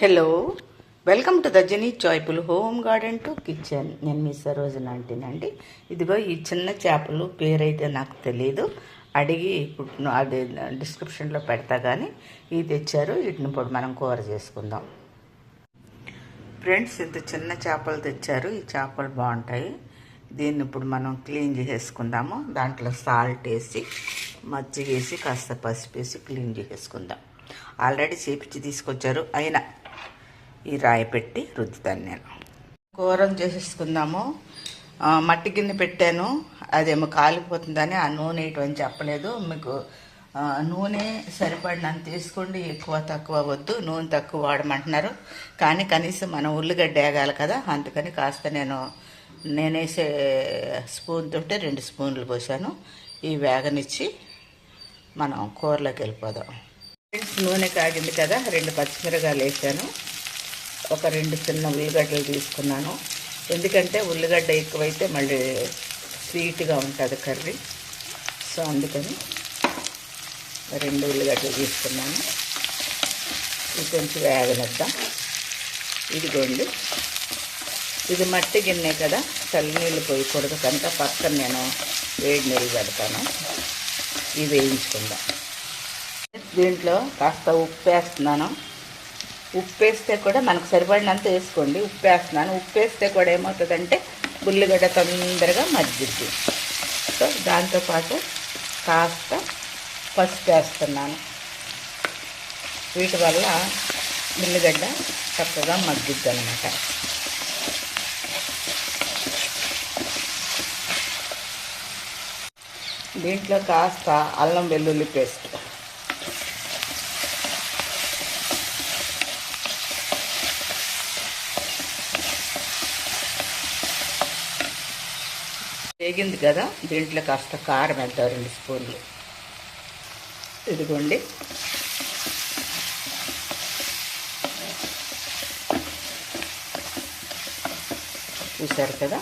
Hello welcome to దజనీ Jani home garden to kitchen నేను మీ సరోజన అంటేనండి ఇదిగో ఈ చిన్న చేపలు పేరైతే నాకు తెలియదు అడిగి ఇప్పుడు అది డిస్క్రిప్షన్లో పెడతా కానీ ఇది తెచ్చారు. వీటిని ఇప్పుడు మనం కూర చేసుకుందాం. ఫ్రెండ్స్ ఇంత చిన్న చేపలు తెచ్చారు. ఈ చేపలు బాగుంటాయి. దీన్ని ఇప్పుడు మనం క్లీన్ చేసేసుకుందాము. దాంట్లో సాల్ట్ వేసి మజ్జిగ వేసి కాస్త పసుపు వేసి క్లీన్ చేసేసుకుందాం. ఆల్రెడీ చేపించి తీసుకొచ్చారు. అయినా ఈ రాయి పెట్టి రుద్దుతాను నేను. కూరం చేసేసుకుందాము. మట్టి గిన్నె పెట్టాను. అదేమో కాలిపోతుందని ఆ నూనె ఇటువంటి చెప్పలేదు. మీకు నూనె సరిపడినంత తీసుకోండి. ఎక్కువ తక్కువ వద్దు. నూనె తక్కువ వాడమంటున్నారు. కానీ కనీసం మనం ఉల్లిగడ్డ వేగాలి కదా. అందుకని కాస్త నేను నేనేసే స్పూన్ తోటే రెండు స్పూన్లు పోసాను. ఈ వేగనిచ్చి మనం కూరలోకి వెళ్ళిపోదాం. నూనె కాగింది కదా. రెండు పచ్చిమిరకాయలు వేసాను. ఒక రెండు చిన్న ఉల్లిగడ్డలు తీసుకున్నాను. ఎందుకంటే ఉల్లిగడ్డ ఎక్కువైతే మళ్ళీ స్వీట్గా ఉంటుంది కర్రీ. సో అందుకని రెండు ఉల్లిగడ్డలు తీసుకున్నాను. ఇది కొంచెం వేగనిద్దాం. ఇదిగోండి. ఇది మట్టి గిన్నె కదా చల్లనీళ్ళు పోయకూడదు కనుక పక్కన నేను వేడి నీళ్ళు పెడతాను. ఇది వేయించుకుందాం. దీంట్లో కాస్త ఉప్పు వేస్తున్నాను. ఉప్పు వేస్తే కూడా మనకు సరిపడినంత వేసుకోండి. ఉప్పు వేస్తున్నాను ఉప్పు వేస్తే కూడా ఏమవుతుందంటే ఉల్లిగడ్డ తొందరగా మగ్గిద్ది సో దాంతోపాటు కాస్త పసుపు వేస్తున్నాను. వీటి వల్ల ఉల్లిగడ్డ చక్కగా మగ్గిద్ది అనమాట దీంట్లో కాస్త అల్లం వెల్లుల్లి పేస్ట్. వేగింది కదా దీంట్లో కాస్త కారం వేద్దాం రెండు స్పూన్లు. ఇదిగోండి. చూసారు కదా?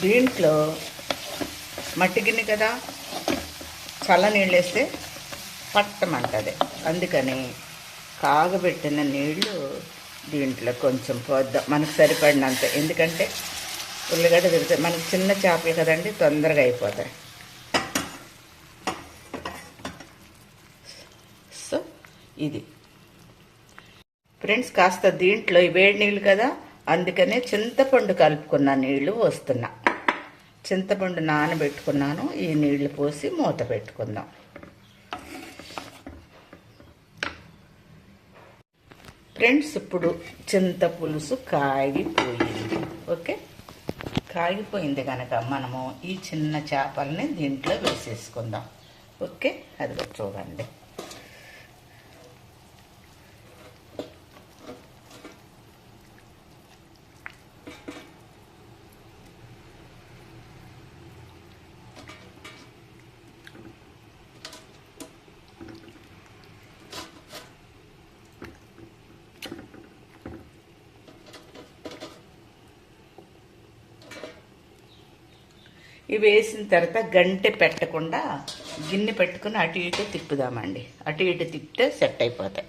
దీంట్లో మట్టి గిన్నె కదా? చల్ల నీళ్ళు వేస్తే పట్టమంటది. అందుకని కాగబెట్టిన నీళ్ళు దీంట్లో కొంచెం పోద్దాం. మనకు సరిపడినంత. ఎందుకంటే ఉల్లిగడ్డ తిరుగుతాయి మనకి చిన్న చేపలు కదండి తొందరగా అయిపోతాయి. సో ఇది. ఫ్రెండ్స్ కాస్త దీంట్లో వేడి నీళ్ళు కదా అందుకనే చింతపండు కలుపుకున్న నీళ్ళు వస్తున్నా చింతపండు నానబెట్టుకున్నాను ఈ నీళ్ళు పోసి మూత పెట్టుకుందాం. ఫ్రెండ్స్ ఇప్పుడు చింత పులుసు కాగిపోయింది. ఓకే? కాగిపోయింది కనుక మనము ఈ చిన్న చేపల్ని దీంట్లో వేసేసుకుందాం. ఓకే? అది కూడా చూడండి. ఇవి వేసిన తర్వాత గంటె పెట్టకుండా గిన్నె పెట్టుకుని అటు ఇటు తిప్పుదామండి. అటు ఇటు తిప్పితే సెట్ అయిపోతాయి.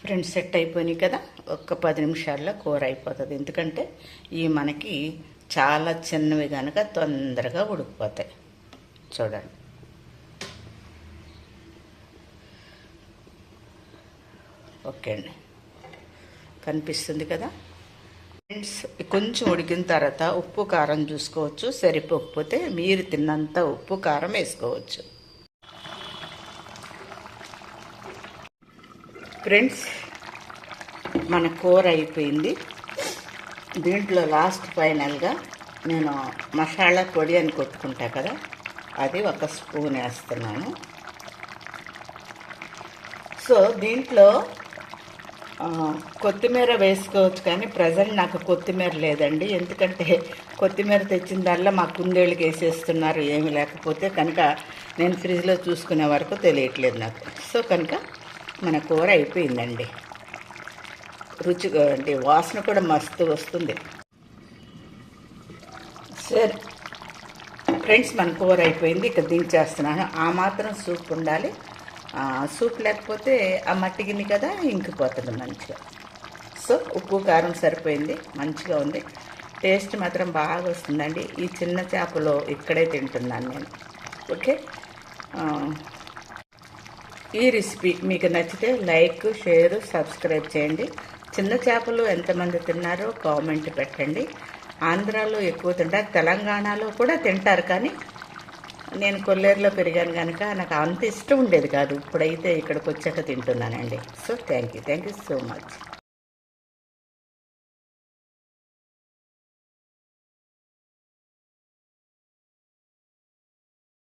ఫ్రెండ్స్ సెట్ అయిపోయినాయి కదా? ఒక్క పది నిమిషాల్లో కూర అయిపోతుంది. ఎందుకంటే ఇవి మనకి చాలా చిన్నవి కనుక తొందరగా ఉడికిపోతాయి. చూడండి. ఓకే అండి. కనిపిస్తుంది కదా? ఫ్రెండ్స్ కొంచెం ఉడికిన తర్వాత ఉప్పు కారం చూసుకోవచ్చు సరిపోకపోతే మీరు తిన్నంత ఉప్పు కారం వేసుకోవచ్చు. ఫ్రెండ్స్ మన కూర అయిపోయింది. దీంట్లో లాస్ట్ ఫైనల్గా నేను మసాలా పొడి అని కొట్టుకుంటా కదా అది ఒక స్పూన్ వేస్తున్నాను. సో దీంట్లో కొత్తిమీర వేసుకోవచ్చు కానీ ప్రజెంట్ నాకు కొత్తిమీర లేదండి. ఎందుకంటే కొత్తిమీర తెచ్చిందల్లా మా కుందేళ్ళకి వేసేస్తున్నారు ఏమీ లేకపోతే కనుక నేను ఫ్రిడ్జ్లో చూసుకునే వరకు తెలియట్లేదు నాకు. సో కనుక మన కూర అయిపోయిందండి. రుచిగా అంటే వాసన కూడా మస్తు వస్తుంది. సరే ఫ్రెండ్స్ మన కూర అయిపోయింది. ఇక దించేస్తున్నాను ఆ మాత్రం సూప్ ఉండాలి. సూప్ లేకపోతే ఆ మట్టి గిన్నె కదా ఇంకిపోతుంది మంచిగా. సో ఉప్పు కారం సరిపోయింది మంచిగా ఉంది. టేస్ట్ మాత్రం బాగా వస్తుందండి. ఈ చిన్న చేపలో ఇక్కడే తింటున్నాను నేను. ఓకే? ఈ రెసిపీ మీకు నచ్చితే లైక్ షేర్ సబ్స్క్రైబ్ చేయండి. చిన్న చేపలు ఎంతమంది తిన్నారో కామెంట్ పెట్టండి. ఆంధ్రాలో ఎక్కువ తింటారు తెలంగాణలో కూడా తింటారు కానీ నేను కొల్లేరులో పెరిగాను కనుక నాకు అంత ఇష్టం ఉండేది కాదు. ఇప్పుడైతే ఇక్కడికి వచ్చాక తింటున్నానండి. So thank you thank you so much